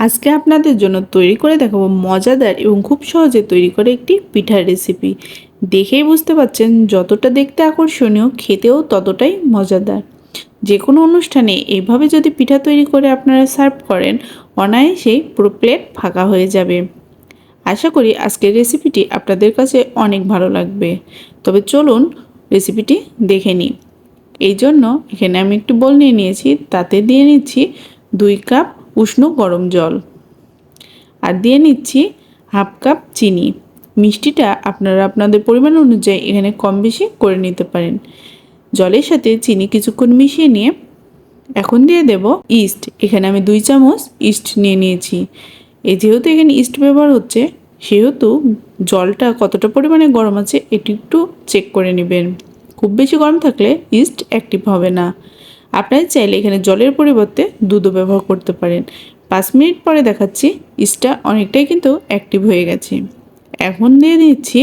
আজকে আপনাদের জন্য তৈরি করে দেখাবো মজাদার এবং খুব সহজে তৈরি করে একটি পিঠার রেসিপি দেখেই বুঝতে পাচ্ছেন যতটা দেখতে আকর্ষণীয়, খেতেও ততটাই মজাদার। যে কোনো অনুষ্ঠানে এইভাবে যদি পিঠা তৈরি করে আপনারা সার্ভ করেন, অনায়াসেই পুরো প্লেট ফাঁকা হয়ে যাবে। আশা করি আজকের রেসিপিটি আপনাদের কাছে অনেক ভালো লাগবে। তবে চলুন রেসিপিটি দেখে নিই। এই জন্য এখানে আমি একটু বল নিয়ে নিয়েছি, তাতে দিয়ে নিচ্ছি দুই কাপ উষ্ণ গরম জল। আর দিয়ে নিচ্ছি হাফ কাপ চিনি। মিষ্টিটা আপনারা আপনাদের পরিমাণ অনুযায়ী এখানে কম বেশি করে নিতে পারেন। জলের সাথে চিনি কিছুক্ষণ মিশিয়ে নিয়ে এখন দিয়ে দেব ইস্ট। এখানে আমি দুই চামচ ইস্ট নিয়ে নিয়েছি। এই যেহেতু এখানে ইস্ট ব্যবহার হচ্ছে, সেহেতু জলটা কতটা পরিমাণে গরম আছে, এটি একটু চেক করে নেবেন। খুব বেশি গরম থাকলে ইস্ট অ্যাক্টিভ হবে না। আপনারা চাইলে এখানে জলের পরিবর্তে দুধও ব্যবহার করতে পারেন। পাঁচ মিনিট পরে দেখাচ্ছি, ইস্টটা অনেকটাই কিন্তু অ্যাক্টিভ হয়ে গেছে। এখন দিয়ে দিচ্ছি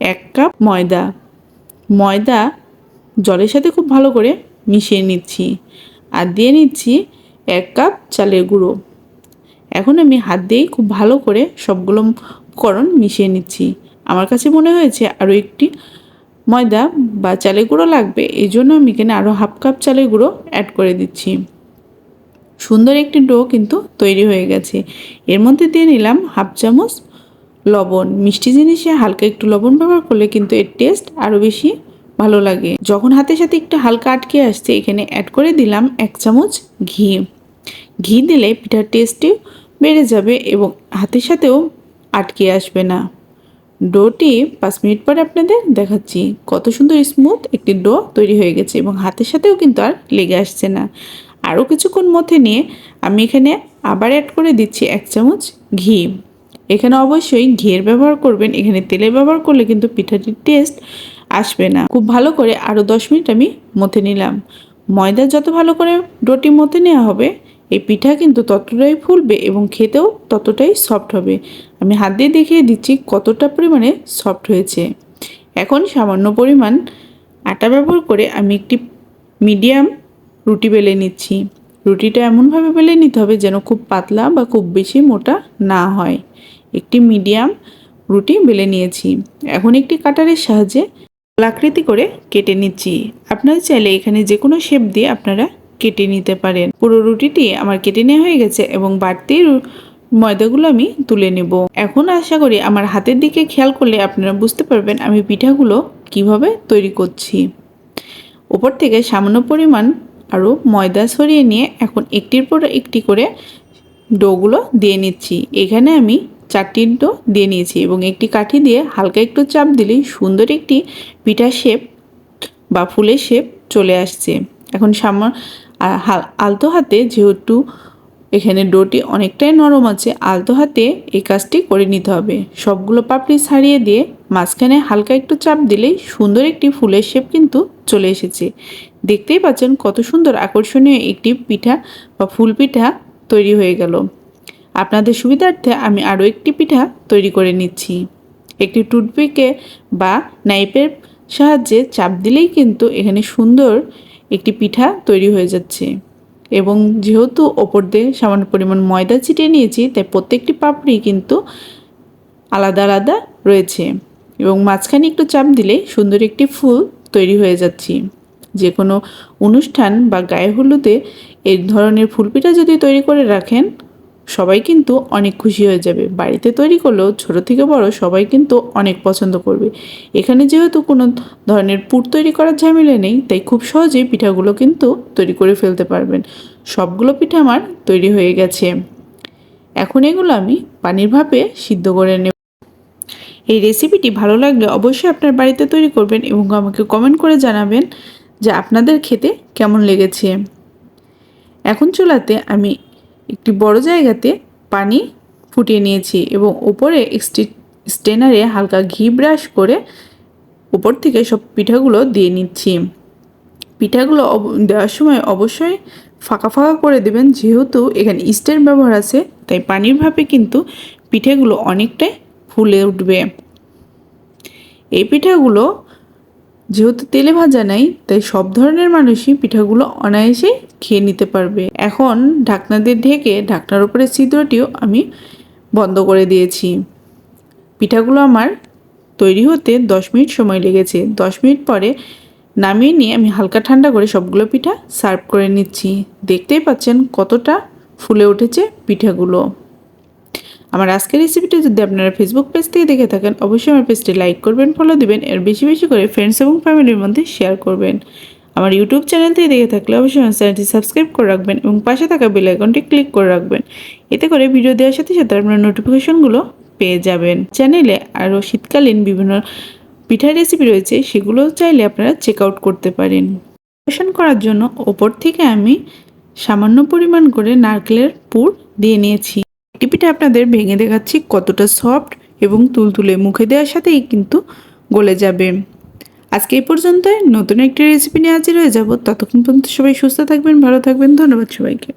এক কাপ ময়দা। ময়দা জলের সাথে খুব ভালো করে মিশিয়ে নিচ্ছি। আর দিয়ে নিচ্ছি এক কাপ চালের গুঁড়ো। এখন আমি হাত দিয়েই খুব ভালো করে সবগুলো করণ মিশিয়ে নিচ্ছি। আমার কাছে মনে হয়েছে আরও একটি ময়দা বা চালের গুঁড়ো লাগবে। এই জন্য আমি এখানে আরও হাফ কাপ চালের গুঁড়ো অ্যাড করে দিচ্ছি। সুন্দর একটি ডো কিন্তু তৈরি হয়ে গেছে। এর মধ্যে দিয়ে নিলাম হাফ চামচ লবণ। মিষ্টি জিনিসে হালকা একটু লবণ ব্যবহার করলে কিন্তু এর টেস্ট আরও বেশি ভালো লাগে। যখন হাতের সাথে একটু হালকা আটকে আসছে, এখানে অ্যাড করে দিলাম এক চামচ ঘি। ঘি দিলে পিঠার টেস্টটিও বেড়ে যাবে এবং হাতের সাথেও আটকে আসবে না। ডোটি পাঁচ মিনিট পরে আপনাদের দেখাচ্ছি কত সুন্দর স্মুথ একটি ডো তৈরি হয়ে গেছে এবং হাতের সাথেও কিন্তু আর লেগে আসছে না। আরও কিছুক্ষণ মধ্যে নিয়ে আমি এখানে আবার অ্যাড করে দিচ্ছি এক চামচ ঘি। এখানে অবশ্যই ঘিয়ের ব্যবহার করবেন, এখানে তেলের ব্যবহার করলে কিন্তু পিঠাটির টেস্ট আসবে না। খুব ভালো করে আরও দশ মিনিট আমি মথে নিলাম। ময়দা যত ভালো করে ডোটি মথে নেওয়া হবে এই পিঠা কিন্তু ততটাই ফুলবে এবং খেতেও ততটাই সফট হবে। আমি হাত দিয়ে দেখিয়ে দিচ্ছি কতটা পরিমাণে সফট হয়েছে। এখন সামান্য পরিমাণ আটা ব্যবহার করে আমি একটি মিডিয়াম রুটি বেলে নিচ্ছি। রুটিটা এমনভাবে বেলে নিতে হবে যেন খুব পাতলা বা খুব বেশি মোটা না হয়। একটি মিডিয়াম রুটি বেলে নিয়েছি। এখন একটি কাটারের সাহায্যে আকৃতি করে কেটে নিচ্ছি। আপনারা চাইলে এখানে যে কোনো শেপ দিয়ে আপনারা কেটে নিতে পারেন। পুরো রুটিটি আমার কেটে নেওয়া হয়ে গেছে এবং বাড়তি ময়দাগুলো আমি তুলে নেব। এখন আশা করি আমার হাতের দিকে খেয়াল করলে আপনারা বুঝতে পারবেন আমি পিঠাগুলো কীভাবে তৈরি করছি। ওপর থেকে সামান্য পরিমাণ আরও ময়দা সরিয়ে নিয়ে এখন একটির পর একটি করে ডোগুলো দিয়ে নিচ্ছি। এখানে আমি চারটি ডো দিয়ে নিয়েছি এবং একটি কাঠি দিয়ে হালকা একটু চাপ দিলেই সুন্দর একটি পিঠা শেপ বা ফুলের শেপ চলে আসছে। এখন সামা আ- হা- আলতো হাতে যেহেতু এখানে ডোটি অনেকটাই নরম আছে, আলতো হাতে এই কাজটি করে নিতে হবে। সবগুলো পাপড়ি ছাড়িয়ে দিয়ে মাঝখানে হালকা একটু চাপ দিলেই সুন্দর একটি ফুলের শেপ কিন্তু চলে এসেছে। দেখতেই পাচ্ছেন কত সুন্দর আকর্ষণীয় একটি পিঠা বা ফুল পিঠা তৈরি হয়ে গেল। আপনাদের সুবিধার্থে আমি আরও একটি পিঠা তৈরি করে নিচ্ছি। একটি টুথপিকে বা নাইপের সাহায্যে চাপ দিলেই কিন্তু এখানে সুন্দর একটি পিঠা তৈরি হয়ে যাচ্ছে। এবং যেহেতু ওপর দিয়ে সামান্য পরিমাণ ময়দা ছিটিয়ে নিয়েছি, তাই প্রত্যেকটি পাপড়ি কিন্তু আলাদা আলাদা রয়েছে। এবং মাঝখানে একটু চাপ দিলে সুন্দর একটি ফুল তৈরি হয়ে যাচ্ছে। যে কোনো অনুষ্ঠান বা গায়ে হলুদে এই ধরনের ফুলপিঠা যদি তৈরি করে রাখেন সবাই কিন্তু অনেক খুশি হয়ে যাবে। বাড়িতে তৈরি করলেও ছোট থেকে বড় সবাই কিন্তু অনেক পছন্দ করবে। এখানে যেহেতু কোনো ধরনের পুর তৈরি করার ঝামেলা নেই, তাই খুব সহজেই পিঠাগুলো কিন্তু তৈরি করে ফেলতে পারবেন। সবগুলো পিঠা আমার তৈরি হয়ে গেছে। এখন এগুলো আমি পানির ভাপে সিদ্ধ করে নেব। এই রেসিপিটি ভালো লাগলে অবশ্যই আপনার বাড়িতে তৈরি করবেন এবং আমাকে কমেন্ট করে জানাবেন যে আপনাদের খেতে কেমন লেগেছে। এখন চুলাতে আমি একটি বড় জায়গাতে পানি ফুটিয়ে নিয়েছি এবং ওপরে স্টেনারে হালকা ঘি ব্রাশ করে উপর থেকে সব পিঠাগুলো দিয়ে নিচ্ছি। পিঠাগুলো দেওয়ার সময় অবশ্যই ফাঁকা ফাঁকা করে দেবেন, যেহেতু এখানে ইস্টের ব্যবহার আছে, তাই পানির ভাপে কিন্তু পিঠেগুলো অনেকটাই ফুলে উঠবে। এই পিঠাগুলো যেহেতু তেলে ভাজা নাই, তাই সব ধরনের মানুষই পিঠাগুলো অনায়াসেই খেয়ে নিতে পারবে। এখন ঢাকনা দিয়ে ঢেকে ঢাকনার উপরে ছিদ্রটিও আমি বন্ধ করে দিয়েছি। পিঠাগুলো আমার তৈরি হতে দশ মিনিট সময় লেগেছে। দশ মিনিট পরে নামিয়ে নিয়ে আমি হালকা ঠান্ডা করে সবগুলো পিঠা সার্ভ করে নিচ্ছি। দেখতেই পাচ্ছেন কতটা ফুলে উঠেছে পিঠাগুলো। আমার আজকের রেসিপিটা যদি আপনারা ফেসবুক পেজ থেকে দেখে থাকেন, অবশ্যই আমার পেজটি লাইক করবেন ফলো দিবেন, এর বেশি বেশি করে ফ্রেন্ডস এবং ফ্যামিলির মধ্যে শেয়ার করবেন। আমার ইউটিউব চ্যানেল থেকে দেখে থাকলে অবশ্যই আমার চ্যানেলটি সাবস্ক্রাইব করে রাখবেন এবং পাশে থাকা বেল আইকনটি ক্লিক করে রাখবেন। এতে করে ভিডিও দেওয়ার সাথে সাথে আপনারা নোটিফিকেশনগুলো পেয়ে যাবেন। চ্যানেলে আরও শীতকালীন বিভিন্ন পিঠার রেসিপি রয়েছে, সেগুলো চাইলে আপনারা চেক আউট করতে পারেন। পরিবেশন করার জন্য ওপর থেকে আমি সামান্য পরিমাণ করে নারকেলের পুর দিয়ে নিয়েছি। পিঠা আপনাদের ভেঙে দেখাচ্ছি কতটা সফট এবং তুলতুলে মুখে দেওয়ার সাথেই কিন্তু গলে যাবে। আজকে এই পর্যন্তই। নতুন একটি রেসিপি নিয়ে হাজির হয়ে যাব। ততক্ষণ পর্যন্ত সবাই সুস্থ থাকবেন, ভালো থাকবেন। ধন্যবাদ সবাইকে।